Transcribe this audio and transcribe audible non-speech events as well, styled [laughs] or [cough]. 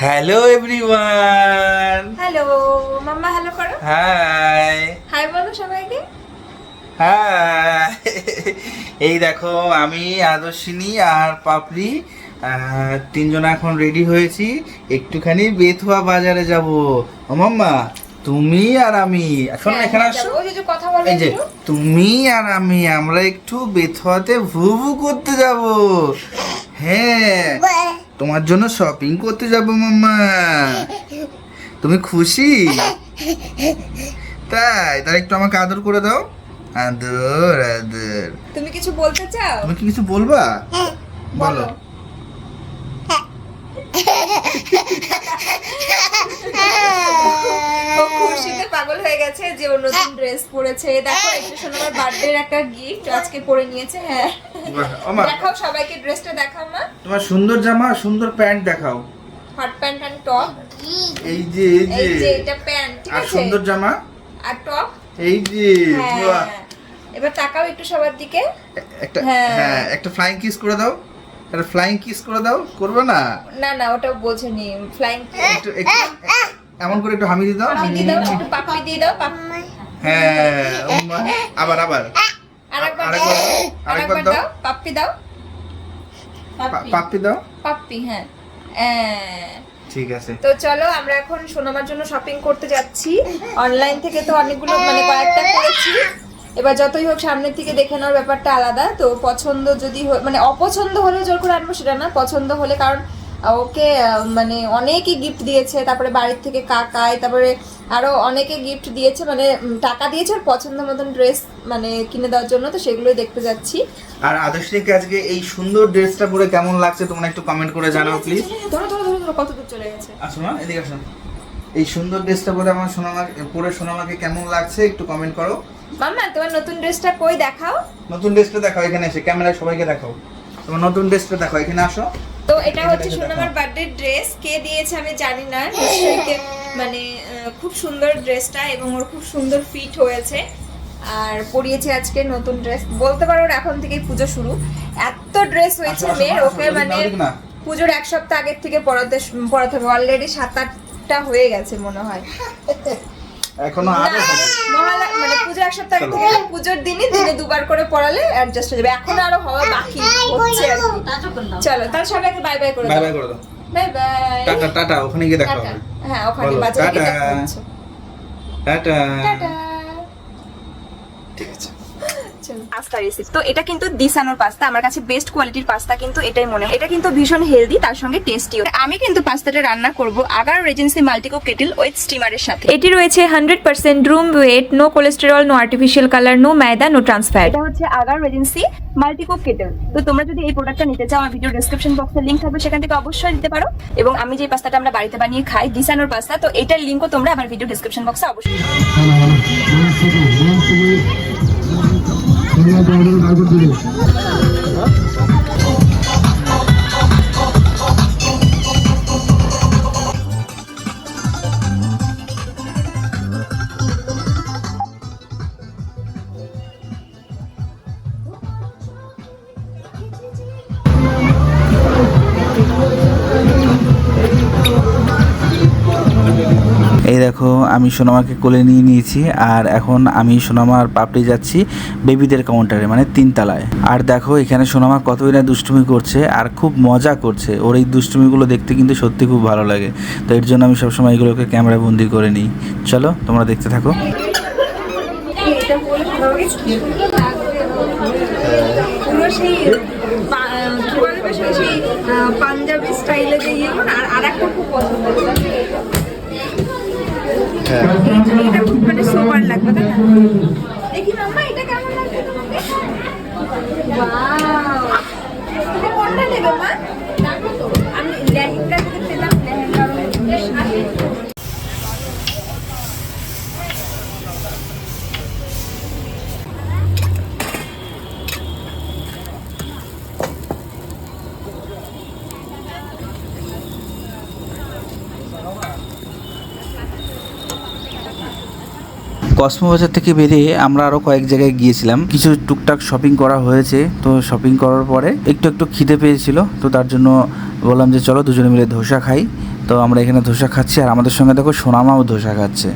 Hello everyone hello mamma hello করো। Hi hi বলো সবাইকে। হাই [laughs] এই দেখো আমি আদর্শিনী আর পাপড়ি তিনজন এখন রেডি হয়েছি। একটুখানি বেথুয়া বাজারে যাব। ও মাম্মা তুমি আর আমি। শোনো হ্যাঁ, এখানে হ্যাঁ, আসো। এই যে তুমি আর আমি আমরা একটু বেথুয়াতে ভু ভু করতে যাব। হ্যাঁ। তোমার জন্য শপিং করতে যাব মাম্মা। তুমি খুশি? তাই তাহলে একটু আমাকে আদর করে দাও। আদর আদর। তুমি কিছু বলতে চাও? তুমি কি কিছু বলবা? বলো। ও খুশিতে পাগল হয়ে গেছে যে ও নতুন ড্রেস পরেছে। দেখো এটা শোনো আমার বার্থডের একটা গিফট আজকে পরে নিয়েছে হ্যাঁ। দেখাও সবাইকে ড্রেসটা দেখাও মা। তোমার সুন্দর জামা সুন্দর প্যান্ট দেখাও। হট প্যান্ট টপ এই যে এই যে। এটা প্যান্ট ঠিক আর আছে? সুন্দর জামা? আর টপ এই যে হ্যাঁ এবার তাকাও একটু সবার দিকে। একটা হ্যাঁ। হ্যাঁ একটা ফ্লাইং কিস করে দাও। একটা ফ্লাইং কিস করে দাও। করবে না? না না ওটা বোঝেনি। ফ্লাইং একটু একটু এমন করে একটু হামি দিয়ে দাও। দিয়ে দাও একটু পাপ্পি দিয়ে দাও পাপ্পি হ্যাঁ আবার আবার। আরেকবার আরেকবার দাও আরেকবার দাও। পাপ্পি দাও। পা- পাপ্পি দাও। পাপ্পি হ্যাঁ। হ্যাঁ। ঠিক আছে। তো চলো আমরা এখন সোনামার জন্য শপিং করতে যাচ্ছি। অনলাইন থেকে তো অনেকগুলো মানে কয়েকটা করেছি। এবার যতই হোক সামনের থেকে দেখে নেওয়ার ব্যাপারটা আলাদা। তো পছন্দ যদি মানে অপছন্দ হলে জোর করে আনব সেটা না পছন্দ হলে কারণ ওকে মানে অনেকই গিফট দিয়েছে তারপরে বাড়ির থেকে কাকাই তারপরে আরও অনেকে গিফট দিয়েছে মানে টাকা দিয়েছে আর পছন্দ মতন ড্রেস মানে কিনে দেওয়ার জন্য তো সেগুলোই দেখতে যাচ্ছি। আর আদর্শনীকে আজকে এই সুন্দর ড্রেসটা পরে কেমন লাগছে তোমরা একটু কমেন্ট করে জানাও প্লিজ ধরো ধরো ধরো ধরো কত দূর চলে গেছে। আসো না এদিকে আসো। এই সুন্দর ড্রেসটা পরে আমার সোনামা পরে সোনামাকে কেমন লাগছে একটু কমেন্ট করো। মাম্মা তোমার নতুন ড্রেসটা কই দেখাও? নতুন ড্রেসটা দেখাও এখানে এসে ক্যামেরায় সবাইকে দেখাও। তোমার নতুন ড্রেসটা দেখাও এখানে আসো। তো এটা হচ্ছে সোনামার বার্থডে ড্রেস কে দিয়েছে আমি জানি না। নিশ্চয়ই মানে খুব সুন্দর ড্রেসটা এবং ওর খুব সুন্দর ফিট হয়েছে। আর পরিয়েছে আজকে নতুন ড্রেস বলতে পারো এখন থেকেই পুজো শুরু। এত ড্রেস হয়েছে মেয়ের ওকে মানে পুজোর এক সপ্তাহ আগের থেকে পড়াতে পড়াতে হবে। অলরেডি সাত আটটা হয়ে গেছে মনে হয়। এখনও আরও মহালয়া মানে পূজা এক সপ্তাহ আগে থেকে পূজোর দিনই দিনে দুবার করে পড়ালে অ্যাডজাস্ট হয়ে যাবে। এখন আরও হওয়া বাকি হচ্ছে আর কি। চলো তাহলে সবাইকে বাই বাই করে বাই বাই করে দাও। বাই বাই টাটা টাটা ওখানে গিয়ে দেখা হবে। হ্যাঁ ওখানে বাজারে গিয়ে দেখা হচ্ছে। টাটা। টাটা। ঠিক আছে। পাস্তা রেসিপি তো এটা কিন্তু দিসানোর পাস্তা আমার কাছে বেস্ট কোয়ালিটির পাস্তা কিন্তু এটাই মনে হয়। এটা কিন্তু ভীষণ হেলদি তার সঙ্গে টেস্টিও আমি কিন্তু পাস্তাটা রান্না করব আগার রেজেন্সি মাল্টিকো কেটেল উইথ স্টিমারের সাথে। এটি রয়েছে hundred percent whole wheat no cholesterol no artificial colour no maida no trans fat এটা হচ্ছে আগার রেজেন্সি মাল্টিকো কেটেল তো তোমরা যদি এই প্রোডাক্টটা নিতে চাও আমার ভিডিও ডেসক্রিপশন বক্সে লিংক থাকবে সেখান থেকে অবশ্যই নিতে পারো। এবং আমি যে পাস্তাটা আমরা বাড়িতে বানিয়ে খাই দিসানোর পাস্তা তো এটার লিঙ্কও তোমরা আমার ভিডিও ডেসক্রিপশন বক্সে অবশ্যই আপনার দরবারে দাঁড় করতে এই দেখো, আমি সোনামাকে কোলে নিয়ে নিয়েছি, আর এখন আমি সোনামার পাপড়ি যাচ্ছি বেবিদের কাউন্টারে মানে তিনতলায়। আর দেখো, এখানে সোনামা কতই না দুষ্টুমি করছে, আর খুব মজা করছে। ওর এই দুষ্টুমিগুলো দেখতে কিন্তু সত্যি খুব ভালো লাগে। তো এর জন্য আমি সবসময় এগুলোকে ক্যামেরায় বন্দি করে নিই। চলো, তোমরা দেখতে থাকো। পাঞ্জাবি স্টাইলে যে ইয়ে আর আর একটা খুব পছন্দ এটা খুব মানে সোবার লাগবে তাই না? দেখি মাম্মা এটা কেমন লাগবে তোমাকে? কসমো বাজার থেকে বেরিয়ে আমরা আরও কয়েক জায়গায় গিয়েছিলাম। কিছু টুকটাক শপিং করা হয়েছে, তো শপিং করার পরে একটু একটু খিদে পেয়েছিল, তো তার জন্য বললাম যে, চলো দুজনে মিলে ধোসা খাই। তো আমরা এখানে ধোসা খাচ্ছি, আর আমাদের সঙ্গে দেখো সোনামাও ধোসা খাচ্ছে।